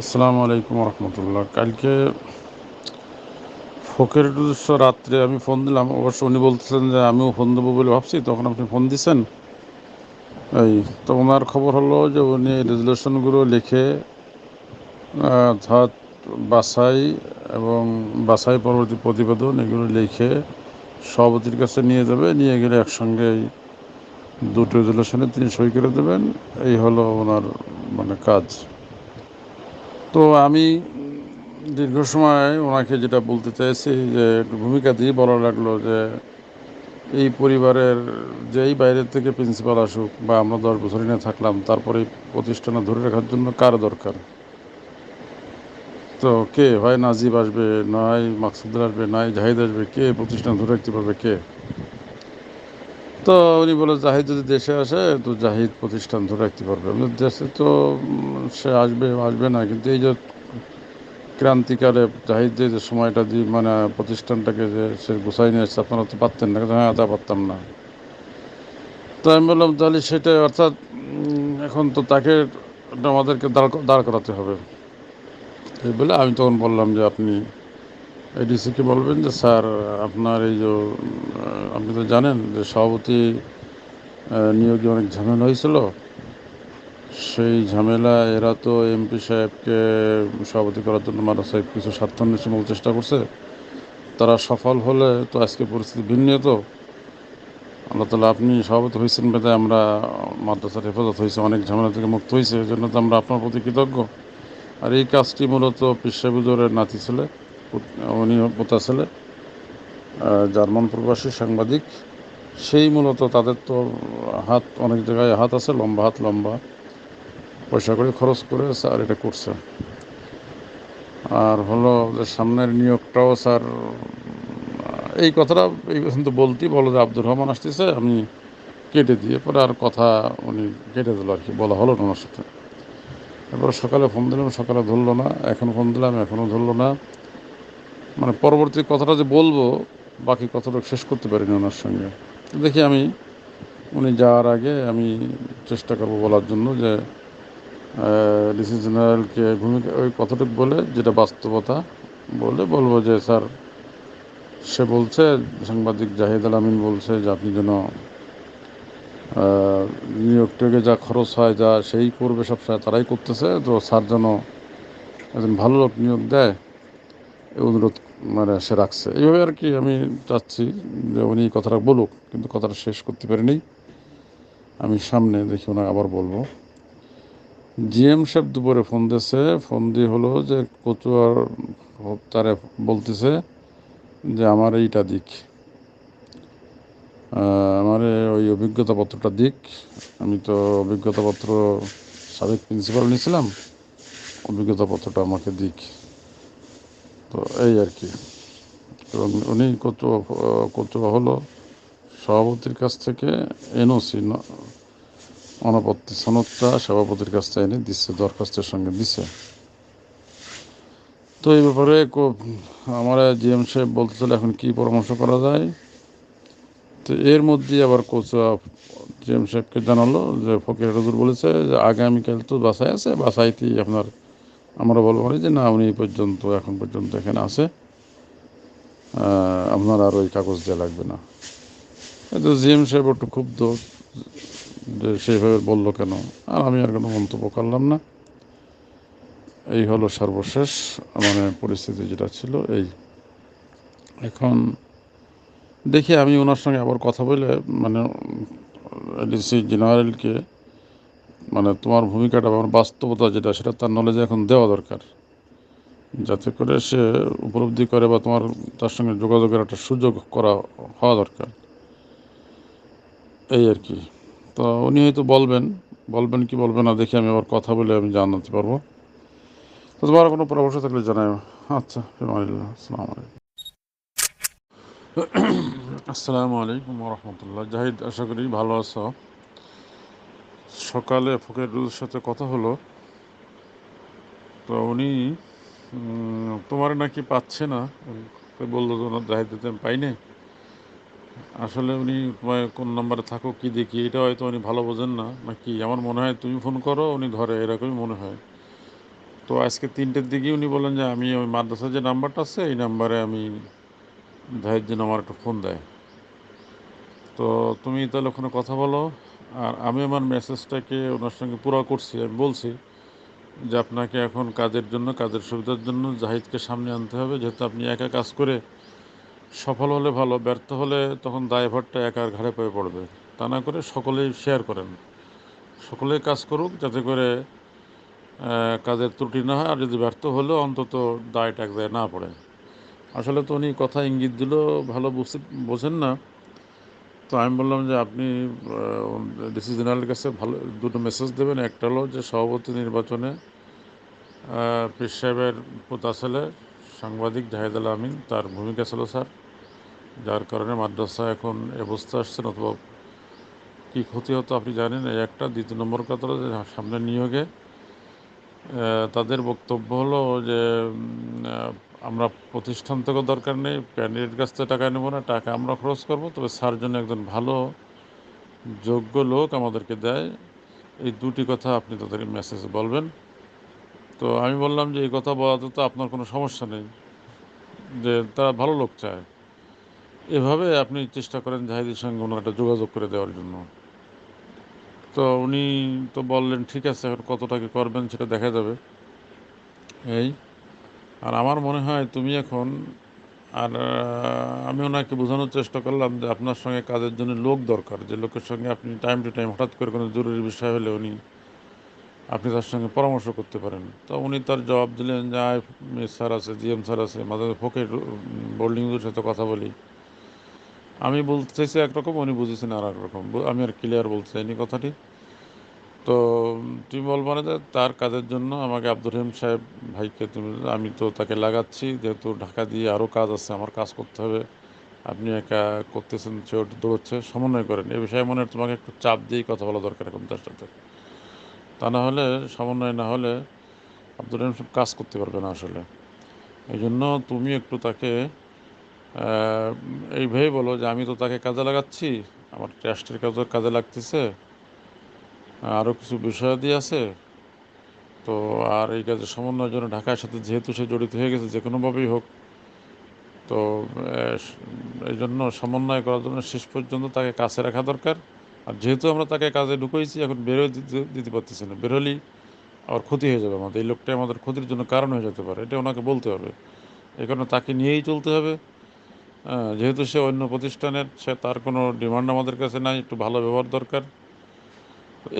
আসসালামু আলাইকুম রহমতুল্লাহ কালকে ফকের উদ্দেশ্য রাত্রে আমি ফোন দিলাম, অবশ্য উনি বলতেছেন যে আমিও ফোন দেবো বলে ভাবছি, তখন আপনি ফোন দিছেন। এই তো ওনার খবর হলো যে উনি রেজলিউশনগুলো লিখে অর্থাৎ বাসাই এবং বাসাই পরবর্তী প্রতিবেদন এগুলো লিখে সভাপতির কাছে নিয়ে যাবে, নিয়ে গেলে একসঙ্গে দুটো রেজলিউশনে তিনি সই করে দেবেন। এই হলো ওনার মানে কাজ। তো আমি দীর্ঘ সময় ওনাকে যেটা বলতে চাইছি যে একটু ভূমিকা দিয়ে বলা লাগল যে এই পরিবারের যেই বাইরের থেকে প্রিন্সিপাল আসুক বা আমরা দশ বছর নিয়ে থাকলাম, তারপরে প্রতিষ্ঠানে ধরে রাখার জন্য কার দরকার? তো কে? হয় নাজিব আসবে, নয় মাকসুদুল আসবে, নয় জাহিদ আসবে, কে প্রতিষ্ঠান ধরে রাখতে পারবে কে? তো উনি বলে, জাহিদ যদি দেশে আসে, তো জাহিদ প্রতিষ্ঠান ধরে রাখতে পারবে। দেশে তো সে আসবে আসবে না। কিন্তু এই যে ক্রান্তিকালে জাহিদ যে সময়টা দিয়ে মানে প্রতিষ্ঠানটাকে যে, সে গুছাই নিয়ে আসছে, আপনারা তো পারতেন না। হ্যাঁ তা পারতাম না। তো আমি বললাম, তাহলে সেটা, অর্থাৎ এখন তো তাকে আমাদেরকে দাঁড় দাঁড় করাতে হবে। বলে, আমি তখন বললাম যে, আপনি এডিসিকে বলবেন যে, স্যার, আপনার এই যে, আপনি তো জানেন যে সভাপতি নিয়োগে অনেক ঝামেলা হয়েছিল। সেই ঝামেলা এরা তো এমপি সাহেবকে সভাপতি করার জন্য সাহেব কিছু স্বার্থান্বেষণমূলক চেষ্টা করছে। তারা সফল হলে তো আজকে পরিস্থিতি ভিন্ন তো। আল্লাহ তালা আপনি সভাপতি হয়েছেন বেদে আমরা মাদ্রাসার হেফাজত হয়েছে, অনেক ঝামেলা থেকে মুক্ত হয়েছে। এই জন্য তো আমরা আপনার প্রতি কৃতজ্ঞ। আর এই কাজটি মূলত পিসাবুজোরের নাতি ছেলে। উনি ছেলে জার্মান প্রবাসী সাংবাদিক। সেই মূলত তাদের তো হাত অনেক জায়গায় হাত আছে, লম্বা হাত, লম্বা পয়সা করে খরচ করে স্যার এটা করছে। আর হলো যে সামনের নিয়োগটাও স্যার, এই কথাটা এই কিন্তু বলতেই বলো যে আব্দুর রহমান আসতেছে, আমি কেটে দিয়ে পরে আর কথা উনি কেটে দিল আর কি, বলা হলো না ওনার সাথে। এরপর সকালে ফোন দিলাম, সকালে ধরলো না, এখন ফোন দিলাম এখনও ধরলো না। মানে পরবর্তী কথাটা যে বলব, বাকি কথাটা শেষ করতে পারিনি ওনার সঙ্গে। দেখি আমি, উনি যাওয়ার আগে আমি চেষ্টা করব বলার জন্য যে ডিসি জেনারেলকে ভূমিকা ওই কথাটুকু বলে, যেটা বাস্তবতা বলে, বলব যে, স্যার, সে বলছে, সাংবাদিক জাহিদ আল আমিন বলছে যে, আপনি যেন নিয়োগ টেকে যা খরচ হয়, যা সেই করবে সবসময় তারাই করতেছে, তো স্যার যেন একজন ভালো লোক নিয়োগ দেয়। অনুরোধ মানে সে রাখছে। এইভাবে আর কি আমি চাচ্ছি যে উনি কথাটা বলুক, কিন্তু কথাটা শেষ করতে পারিনি। আমি সামনে দেখি ওনাকে আবার বলব। জিএম সাহেব দুপুরে ফোন দিয়েছে। ফোন দিয়ে হলো যে কচুয়ার তারে বলতেছে যে আমার এইটা দিক। আমার ওই অভিজ্ঞতা পত্রটা দিক। আমি তো অভিজ্ঞতা পত্র সাবেক প্রিন্সিপাল নিয়েছিলাম। অভিজ্ঞতা পত্রটা আমাকে দিক। তো এই আর কি। এবং উনি কত কত হলো সভাপতির কাছ থেকে এনওসি অনাপত্তি সনদটা সভাপতির কাছ থেকে এনে দিচ্ছে, দরখাস্তের সঙ্গে দিছে। তো এই ব্যাপারে আমার জিএম সাহেব বলতেছিল এখন কি পরামর্শ করা যায়। তো এর মধ্যে আবার কোচা জিএম সাহেবকে জানালো যে, ফকির হজুর বলেছে যে, আগামীকাল তো বাসায় আছে, বাসাইতেই আপনার আমরা বলব যে না, উনি পর্যন্ত, এখন পর্যন্ত এখানে আছে। আপনার আর ওই কাগজ দেওয়া লাগবে না। তো জিএম সাহেব একটু ক্ষুব্ধ যে সেইভাবে বলল কেন? আর আমি আর কোনো মন্তব্য করলাম না। এই হলো সর্বশেষ মানে পরিস্থিতি যেটা ছিল। এই এখন দেখি আমি ওনার সঙ্গে আবার কথা বলে মানে ডিসি জেনারেলকে মানে তোমার ভূমিকাটা আমার বাস্তবতা যেটা, সেটা তার নলেজে এখন দেওয়া দরকার। যাতে করে সে উপলব্ধি করে বা তোমার, তার সঙ্গে যোগাযোগের একটা সুযোগ করা, হওয়া দরকার। এই আর কি। তো উনি হয়তো বলবেন বলবেন কি বলবেন না দেখি আমি আবার কথা বলে আমি জানাতে পারব। তো তোমার কোনো পরামর্শ থাকলে জানাই আচ্ছা আসসালামু আলাইকুম। আসসালামু আলাইকুম রহমতুল্লাহ। জাহিদ, আশা করি ভালো আছো। সকালে ফকিরুলের সাথে কথা হলো। তো উনি তোমার নাকি পাচ্ছে না? বলল ওনার জাহিদ দিতে পাইনি আসলে উনি তোমায় কোন নম্বরে থাকো কি দেখি, এটা হয়তো উনি ভালো বোঝেন না। নাকি আমার মনে হয় তুমি ফোন করো, উনি ধরে, এরকমই মনে হয়। তো আজকে তিনটের দিকে উনি বলেন যে, আমি ওই মাদ্রাসার যে নাম্বারটা আছে, এই নাম্বারে আমি জাহিদ যেন আমার একটা ফোন দেয়। তো তুমি তাহলে ওখানে কথা বলো। আর আমি আমার মেসেজটাকে ওনার সঙ্গে পুরো করছি, আমি বলছি যে আপনাকে এখন কাজের জন্য, কাজের সুবিধার জন্য জাহিদকে সামনে আনতে হবে। যেহেতু আপনি একা কাজ করে সফল হলে ভালো, ব্যর্থ হলে তখন দায়ভারটা একার ঘাড়ে পেয়ে পড়বে। তা না করে সকলেই শেয়ার করেন। সকলেই কাজ করুক যাতে করে কাজের ত্রুটি না হয়, আর যদি ব্যর্থ হলেও অন্তত দায়টা এক দায় না পড়ে। আসলে তো উনি কথা ইঙ্গিত দিল, ভালো বুঝতে বোঝেন না। তো আমি বললাম যে আপনি ডিসি জেনারেলের কাছে ভালো, দুটো মেসেজ দেবেন। একটা হলো যে সভাপতি নির্বাচনে পীর সাহেবের পোতা ছেলে সাংবাদিক জাহেদ আল আমিন তার ভূমিকা ছিল, স্যার। যার কারণে মাদ্রাসা এখন অবস্থা আসছে অথবা কী ক্ষতি হতো আপনি জানেন, এই একটা। দ্বিতীয় নম্বর কথা যে সামনে নিয়োগে তাদের বক্তব্য হলো যে আমরা প্রতিষ্ঠান থেকে দরকার নেই ক্যান্ডিডেট কাছ থেকে টাকা নেব না, টাকা আমরা খরচ করব, তবে স্যার জন্য একজন ভালো, যোগ্য লোক আমাদেরকে দেয়। এই দুটি কথা আপনি তাদের মেসেজ বলবেন। তো আমি বললাম যে, এই কথা বলাতে তো আপনার কোনো সমস্যা নেই, যে তারা ভালো লোক চায়। এভাবে আপনি চেষ্টা করেন জাহিদের সঙ্গে ওনার একটা যোগাযোগ করে দেওয়ার জন্য। তো উনি তো বললেন, ঠিক আছে, এখন কত টাকা করবেন সেটা দেখা যাবে। এই আর আমার মনে হয় তুমি এখন, আর আমি ওনাকে বোঝানোর চেষ্টা করলাম যে আপনার সঙ্গে কাজের জন্য লোক দরকার, যে লোকের সঙ্গে আপনি টাইম টু টাইম হঠাৎ করে কোনো জরুরি বিষয় হলে উনি আপনি তার সঙ্গে পরামর্শ করতে পারেন। তো উনি তার জবাব দিলেন যে, আয় স্যার আছে জিএম স্যার আছে, মাঝে ফোকে বোল্ডিংয়ের সাথে কথা বলি। আমি বলতেছি একরকম, উনি বুঝেছেন আর একরকম আমি আর ক্লিয়ার বলতে চাইনি কথাটি। তো তুমি বলব না যে তার কাজের জন্য আমাকে আব্দুর রহিম সাহেব ভাইকে তুমি আমি তো তাকে লাগাচ্ছি, যেহেতু ঢাকা দিয়ে আরও কাজ আছে, আমার কাজ করতে হবে। আপনি একা করতেছেন, চোট দৌড়চ্ছে, সমন্বয় করেন। এ বিষয়ে মনে হয় তোমাকে একটু চাপ দিয়েই কথা বলা দরকার এখন তার সাথে। তা না হলে, সমন্বয় না হলে আব্দুর রহিম সাহেব কাজ করতে পারবে না আসলে। এই জন্য তুমি একটু তাকে এইভাবেই বলো যে আমি তো তাকে কাজে লাগাচ্ছি, আমার ট্রাস্টের কাজে কাজে লাগতেছে। আরও কিছু বিষয়াদি আছে। তো আর এই কাজে সমন্বয়ের জন্য ঢাকার সাথে যেহেতু সে জড়িত হয়ে গেছে, যে কোনোভাবেই হোক, তো এই জন্য সমন্বয় করার জন্য শেষ পর্যন্ত তাকে কাছে রাখা দরকার। আর যেহেতু আমরা তাকে কাজে ঢুকেছি এখন দিতে দিতে পারতেছি না। বেরোলেই আবার ক্ষতি হয়ে যাবে আমাদের। এই লোকটাই আমাদের ক্ষতির জন্য কারণ হয়ে যেতে পারে। এটা ওনাকে বলতে হবে। এই কারণে তাকে নিয়েই চলতে হবে। যেহেতু সে অন্য প্রতিষ্ঠানের, সে তার কোনো ডিমান্ড আমাদের কাছে নাই, একটু ভালো ব্যবহার দরকার।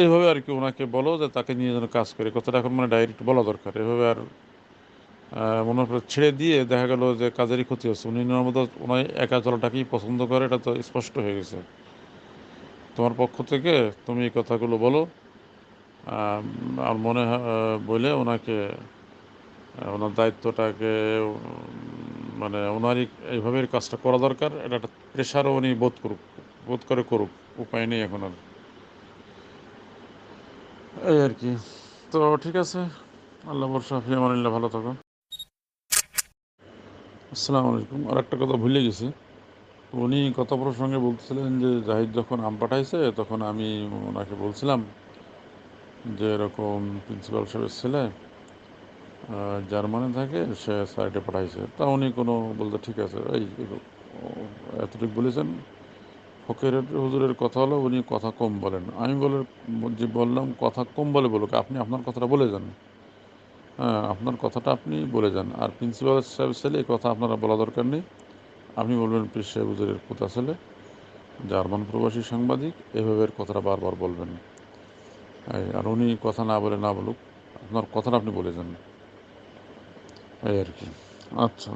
এইভাবে আর কি ওনাকে বলো যে তাকে নিয়ে যেন কাজ করে। কথাটা এখন মানে ডাইরেক্ট বলা দরকার। এভাবে আর মনে ছেড়ে দিয়ে দেখা গেল যে কাজেরই ক্ষতি হচ্ছে। উনি মতো ওনার একা চলাটাকেই পছন্দ করে, এটা তো স্পষ্ট হয়ে গেছে। তোমার পক্ষ থেকে তুমি এই কথাগুলো বলো। আর মনে হয় বলে ওনাকে ওনার দায়িত্বটাকে মানে ওনারই এইভাবে কাজটা করা দরকার। এটা একটা প্রেশারও উনি বোধ করুক, বোধ করে করুক। উপায় নেই এখন আর। এই আর কি। তো ঠিক আছে, আল্লাহ বর্ষা ফিয়ামানিল্লাহ ভালো থাকো আসসালামু আলাইকুম। আর একটা কথা ভুলে গেছি। উনি কথা প্রসঙ্গে বলছিলেন যে জাহিদ যখন আম পাঠাইছে, তখন আমি ওনাকে বলছিলাম যে এরকম প্রিন্সিপাল সাহেবের ছেলে জার্মানি থাকে, সে সাইডে পাঠাইছে। তা উনি কোনো বলতে ঠিক আছে, এই এতটুকু বলেছেন। ফকের হুজুরের কথা হলো, উনি কথা কম বলেন। আমি বলে যে বললাম, কথা কম বলে বলুক, আপনি আপনার কথাটা বলে যান। হ্যাঁ আপনার কথাটা আপনি বলে যান। আর প্রিন্সিপাল সাহেব ছেলে, এই কথা আপনারা বলা দরকার নেই। আপনি বলবেন পীর সাহেব হুজুরের পোতা ছেলে? জার্মান প্রবাসী সাংবাদিক, এভাবে কথাটা বারবার বলবেন। আর উনি কথা না বলে না বলুক, আপনার কথাটা আপনি বলে যান। এই আর কি। আচ্ছা